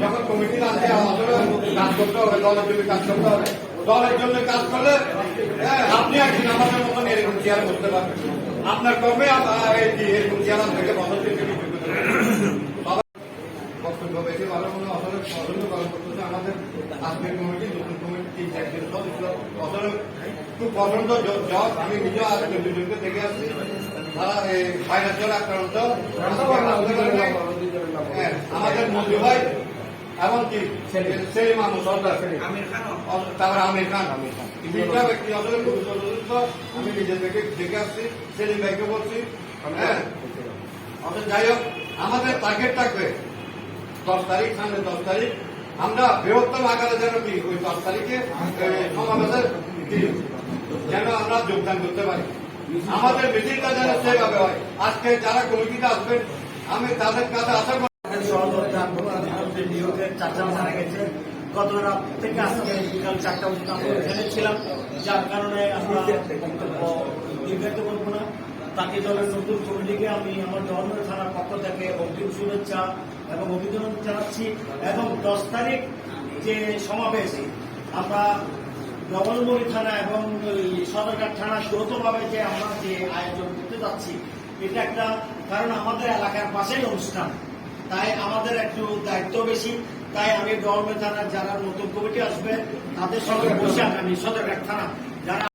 যখন কমিটি আছে কাজ করতে হবে দলের জন্য কাজ করতে হবে দলের জন্য কাজ করলে হ্যাঁ, আপনি একদিন আমাদের মতন এরকম চেয়ার করতে পারবেন আপনার যে এরকম চেয়ার আপনাকে বদল বক্তব্য বেশি ভালো মনে হয় আসলে পছন্দ করতেছে আমাদের আজকের কমিটি নতুন কমিটি তিন চারজন সদস্য আসলে খুব পছন্দ জব আমি আজ দুজনকে দেখে আসছি। তারা এই ভাইরাস জ্বর আক্রান্ত। হ্যাঁ, আমাদের মঞ্জু ভাই এমনকি সেলিম। আহমদ সর্দার। তারপরে আমির খান। আমির খান। তিনটা ব্যক্তি আসলে খুব সদস্য আমি নিজে থেকে দেখে আসছি। সেলিম ভাইকে বলছি। হ্যাঁ। অথচ যাই হোক আমাদের টার্গেট থাকবে দশ তারিখ সামনে দশ তারিখ। আমরা বৃহত্তম আকারে যেন কি, ওই দশ তারিখে সমাবেশের যেন আমরা যোগদান করতে পারি। আমাদের মিটিংটা যেন সেভাবে হয়। আজকে যারা কমিটিতে আসবেন, আমি তাদের কাছে আশা করি গত রাত থেকে আজকে বিকাল চারটা পর্যন্ত যার কারণে আমরা বক্তব্য করব না। তাকে দলের নতুন কমিটিকে আমি আমার জওয়ানগঞ্জ থানার অগ্রিম শুভেচ্ছা এবং অভিনন্দন জানাচ্ছি এবং দশ তারিখ যে সমাবেশ, আমরা নবলমুড়ি থানা এবং সদরঘাট থানা যৌথভাবে যে আমরা যে আয়োজন করতে যাচ্ছি, এটা একটা, কারণ আমাদের এলাকার পাশেই অনুষ্ঠান। তাই আমাদের একটু দায়িত্ব বেশি। তাই আমি ডলমে থানার যারা নতুন কমিটি আসবে, তাদের সঙ্গে বসে আগামী সদরঘাট থানা যারা